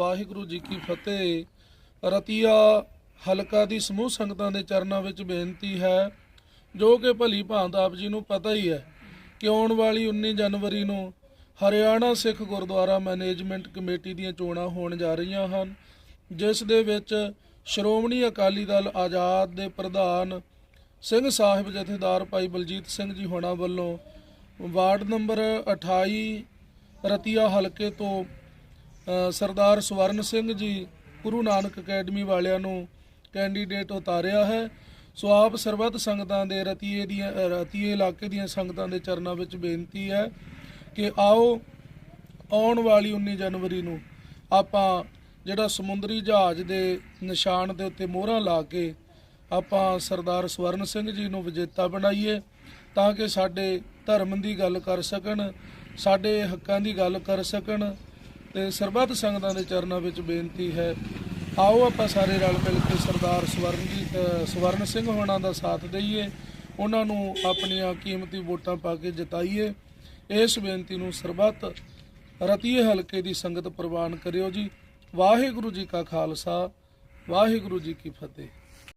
ਵਾਹਿਗੁਰੂ ਜੀ ਕੀ ਫਤਿਹ। ਰਤੀਆ ਹਲਕਾ ਦੀ ਸਮੂਹ ਸੰਗਤਾਂ ਦੇ ਚਰਨਾਂ ਵਿੱਚ ਬੇਨਤੀ ਹੈ, ਜੋ ਕਿ ਭਲੀ ਭਾਂਤ ਆਪ ਜੀ ਨੂੰ ਪਤਾ ਹੀ ਹੈ ਕਿ ਆਉਣ ਵਾਲੀ 19 ਜਨਵਰੀ ਨੂੰ ਹਰਿਆਣਾ ਸਿੱਖ ਗੁਰਦੁਆਰਾ ਮੈਨੇਜਮੈਂਟ ਕਮੇਟੀ ਦੀਆਂ ਚੋਣਾਂ ਹੋਣ ਜਾ ਰਹੀਆਂ ਹਨ, ਜਿਸ ਦੇ ਵਿੱਚ ਸ਼੍ਰੋਮਣੀ ਅਕਾਲੀ ਦਲ ਆਜ਼ਾਦ ਦੇ ਪ੍ਰਧਾਨ ਸਿੰਘ ਸਾਹਿਬ ਜਥੇਦਾਰ ਭਾਈ ਬਲਜੀਤ ਸਿੰਘ ਜੀ ਹੋਣਾ ਵੱਲੋਂ ਵਾਰਡ ਨੰਬਰ 28 ਰਤੀਆ ਹਲਕੇ ਤੋਂ ਸਰਦਾਰ ਸਵਰਨ ਸਿੰਘ ਜੀ ਗੁਰੂ ਨਾਨਕ ਅਕੈਡਮੀ ਵਾਲਿਆਂ ਨੂੰ ਕੈਂਡੀਡੇਟ ਉਤਾਰਿਆ ਹੈ। ਸੋ ਆਪ ਸਰਬੱਤ ਸੰਗਤਾਂ ਦੇ ਰਤੀਏ ਦੀਆਂ ਰਤੀਏ ਇਲਾਕੇ ਦੀਆਂ ਸੰਗਤਾਂ ਦੇ ਚਰਨਾਂ ਵਿੱਚ ਬੇਨਤੀ ਹੈ ਕਿ ਆਓ, ਆਉਣ ਵਾਲੀ 19 ਜਨਵਰੀ ਨੂੰ ਆਪਾਂ ਜਿਹੜਾ ਸਮੁੰਦਰੀ ਜਹਾਜ਼ ਦੇ ਨਿਸ਼ਾਨ ਦੇ ਉੱਤੇ ਮੋਹਰਾਂ ਲਾ ਕੇ ਆਪਾਂ ਸਰਦਾਰ ਸਵਰਨ ਸਿੰਘ ਜੀ ਨੂੰ ਵਿਜੇਤਾ ਬਣਾਈਏ ਤਾਂ ਕਿ ਸਾਡੇ ਧਰਮ ਦੀ ਗੱਲ ਕਰ ਸਕਣ, ਸਾਡੇ ਹੱਕਾਂ ਦੀ ਗੱਲ ਕਰ ਸਕਣ ਤੇ ਸਰਬੱਤ ਸੰਗਤਾਂ ਦੇ ਚਰਨਾਂ ਵਿੱਚ ਬੇਨਤੀ ਹੈ, ਆਓ ਆਪਾਂ ਸਾਰੇ ਰਲ ਮਿਲ ਕੇ ਸਰਦਾਰ ਸਵਰਨ ਜੀ ਸਵਰਨ ਸਿੰਘ ਹੋਣਾ ਦਾ ਸਾਥ ਦਈਏ, ਉਹਨਾਂ ਨੂੰ ਆਪਣੀਆਂ ਕੀਮਤੀ ਵੋਟਾਂ ਪਾ ਕੇ ਜਿਤਾਈਏ। ਇਸ ਬੇਨਤੀ ਨੂੰ ਸਰਬੱਤ ਰਤੀਏ ਹਲਕੇ ਦੀ ਸੰਗਤ ਪ੍ਰਵਾਨ ਕਰਿਓ ਜੀ। ਵਾਹਿਗੁਰੂ ਜੀ ਕਾ ਖਾਲਸਾ, ਵਾਹਿਗੁਰੂ ਜੀ ਕੀ ਫਤਿਹ।